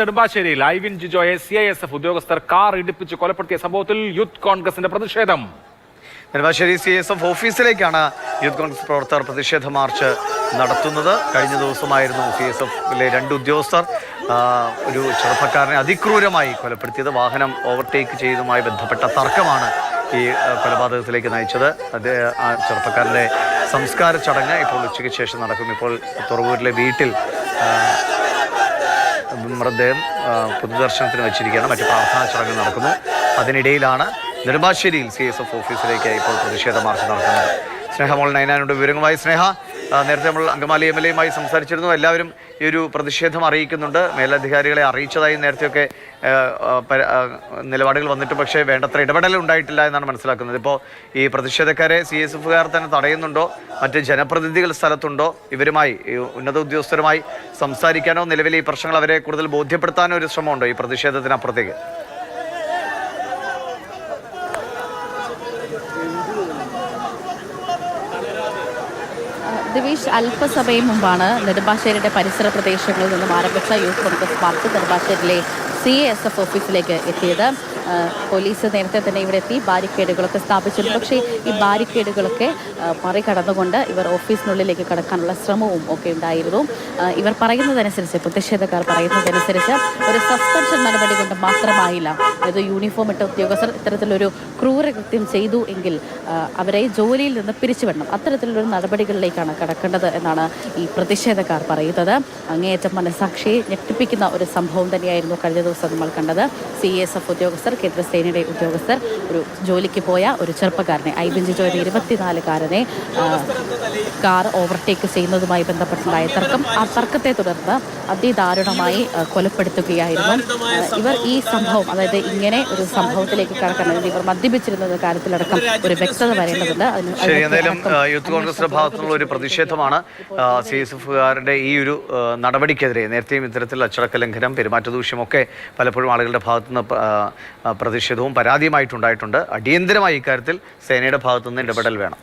നെടുമ്പാശ്ശേരിയിൽ. ഐവിൻ ജിജോയെ C I S F ഉദ്യോഗസ്ഥർ കാർ ഇടിപ്പിച്ച് കൊലപ്പെടുത്തിയ സംഭവത്തിൽ യൂത്ത് കോൺഗ്രസിന്റെ പ്രതിഷേധം. നെടുമ്പാശ്ശേരി സി എസ് എഫ് ഓഫീസിലേക്കാണ് യൂത്ത് കോൺഗ്രസ് പ്രവർത്തകർ പ്രതിഷേധ മാർച്ച് നടത്തുന്നത്. കഴിഞ്ഞ ദിവസമായിരുന്നു സി എസ് എഫിലെ രണ്ട് ഉദ്യോഗസ്ഥർ ഒരു ചെറുപ്പക്കാരനെ അതിക്രൂരമായി കൊലപ്പെടുത്തിയത്. വാഹനം ഓവർടേക്ക് ചെയ്തതുമായി ബന്ധപ്പെട്ട തർക്കമാണ് ഈ കൊലപാതകത്തിലേക്ക് നയിച്ചത്. അത് ആ ചെറുപ്പക്കാരന്റെ സംസ്കാര ചടങ്ങ് ഇപ്പോൾ ഉച്ചയ്ക്ക് ശേഷം നടക്കും. ഇപ്പോൾ തുറവൂരിലെ വീട്ടിൽ മൃതദേഹം പൊതുദർശനത്തിന് വെച്ചിരിക്കുകയാണ്. മറ്റ് പ്രാർത്ഥനാ ചടങ്ങ് നടക്കുന്നു. അതിനിടയിലാണ് നെടുമ്പാശ്ശേരിയിൽ സി എസ് എഫ് ഓഫീസിലേക്ക് ഇപ്പോൾ പ്രതിഷേധ മാർച്ച് നടക്കുന്നത്. സ്നേഹ മോൾ നയനാനുണ്ട് വിവരങ്ങളുമായി. സ്നേഹ നേരത്തെ നമ്മൾ അങ്കമാലി എം എൽ എയുമായി സംസാരിച്ചിരുന്നു. എല്ലാവരും ഈ ഒരു പ്രതിഷേധം അറിയിക്കുന്നുണ്ട്. മേലധികാരികളെ അറിയിച്ചതായി നേരത്തെയൊക്കെ നിലപാടുകൾ വന്നിട്ട് പക്ഷേ വേണ്ടത്ര ഇടപെടൽ ഉണ്ടായിട്ടില്ല എന്നാണ് മനസ്സിലാക്കുന്നത്. ഇപ്പോൾ ഈ പ്രതിഷേധക്കാരെ സി എസ് എഫുകാർ തന്നെ തടയുന്നുണ്ടോ? മറ്റ് ജനപ്രതിനിധികൾ സ്ഥലത്തുണ്ടോ? ഇവരുമായി ഉന്നത ഉദ്യോഗസ്ഥരുമായി സംസാരിക്കാനോ നിലവിൽ ഈ പ്രശ്നങ്ങൾ അവരെ കൂടുതൽ ബോധ്യപ്പെടുത്താനോ ഒരു ശ്രമമുണ്ടോ ഈ പ്രതിഷേധത്തിനപ്പുറത്തേക്ക്? ദിവീഷ് അല്പസമയം മുമ്പാണ് നെടുമ്പാശ്ശേരിയുടെ പരിസര പ്രദേശങ്ങളിൽ നിന്നും ആരംഭിച്ച യൂത്ത് കോൺഗ്രസ് പാർട്ടി നെടുമ്പാശ്ശേരിയിലെ സി എസ് എഫ് ഓഫീസിലേക്ക് എത്തിയത് പോലീസ് നേരത്തെ തന്നെ ഇവിടെ എത്തി ബാരിക്കേഡുകളൊക്കെ സ്ഥാപിച്ചിരുന്നു. പക്ഷേ ഈ ബാരിക്കേഡുകളൊക്കെ മറികടന്നുകൊണ്ട് ഇവർ ഓഫീസിനുള്ളിലേക്ക് കടക്കാനുള്ള ശ്രമവും ഒക്കെ ഉണ്ടായിരുന്നു. ഇവർ പറയുന്നതനുസരിച്ച് പ്രതിഷേധക്കാർ പറയുന്നതനുസരിച്ച് ഒരു സസ്പെൻഷൻ നടപടി കൊണ്ട് മാത്രമായില്ല അതായത് യൂണിഫോം ഇട്ട ഉദ്യോഗസ്ഥർ ഇത്തരത്തിലൊരു ക്രൂരകൃത്യം ചെയ്തു എങ്കിൽ അവരെ ജോലിയിൽ നിന്ന് പിരിച്ചുവിടണം. അത്തരത്തിലൊരു നടപടികളിലേക്കാണ് കടക്കേണ്ടത് എന്നാണ് ഈ പ്രതിഷേധക്കാർ പറയുന്നത്. അങ്ങേയറ്റം മനസാക്ഷിയെ ഞെട്ടിപ്പിക്കുന്ന ഒരു സംഭവം തന്നെയായിരുന്നു കഴിഞ്ഞ ദിവസം നമ്മൾ കണ്ടത്. സി എസ് എഫ് ഉദ്യോഗസ്ഥർ കേന്ദ്രസേനയുടെ ഉദ്യോഗസ്ഥർ ഒരു ജോലിക്ക് പോയ ഒരു ചെറുപ്പക്കാരനെ ഐ ബി ജിജോയുടെ ഇരുപത്തിനാലുകാരനെ കാർ ഓവർടേക്ക് ചെയ്യുന്നതുമായി ബന്ധപ്പെട്ടുണ്ടായ തർക്കം. ആ തർക്കത്തെ തുടർന്ന് അതിദാരുണമായി കൊലപ്പെടുത്തുകയായിരുന്നു. ഇവർ ഈ സംഭവം അതായത് ഇങ്ങനെ ഒരു സംഭവത്തിലേക്ക് കടക്കാൻ ഇവർ മദ്യപിച്ചിരുന്ന കാര്യത്തിലടക്കം ഒരു വ്യക്തത വരേണ്ടതുണ്ട്. എന്തായാലും യൂത്ത് കോൺഗ്രസിന്റെ ഭാഗത്തുനിന്നുള്ള ഒരു പ്രതിഷേധമാണ് സി എസ് എഫുകാരുടെ ഈ ഒരു നടപടിക്കെതിരെ നേരത്തെയും ഇത്തരത്തിൽ അച്ചടക്ക ലംഘനം പെരുമാറ്റദൂഷ്യമൊക്കെ പലപ്പോഴും ആളുകളുടെ ഭാഗത്തുനിന്ന് പ്രതിഷേധവും പരാതിയുമായിട്ടുണ്ടായിട്ടുണ്ട്. അടിയന്തരമായി ഇക്കാര്യത്തിൽ സേനയുടെ ഭാഗത്തുനിന്ന് ഇടപെടൽ വേണം.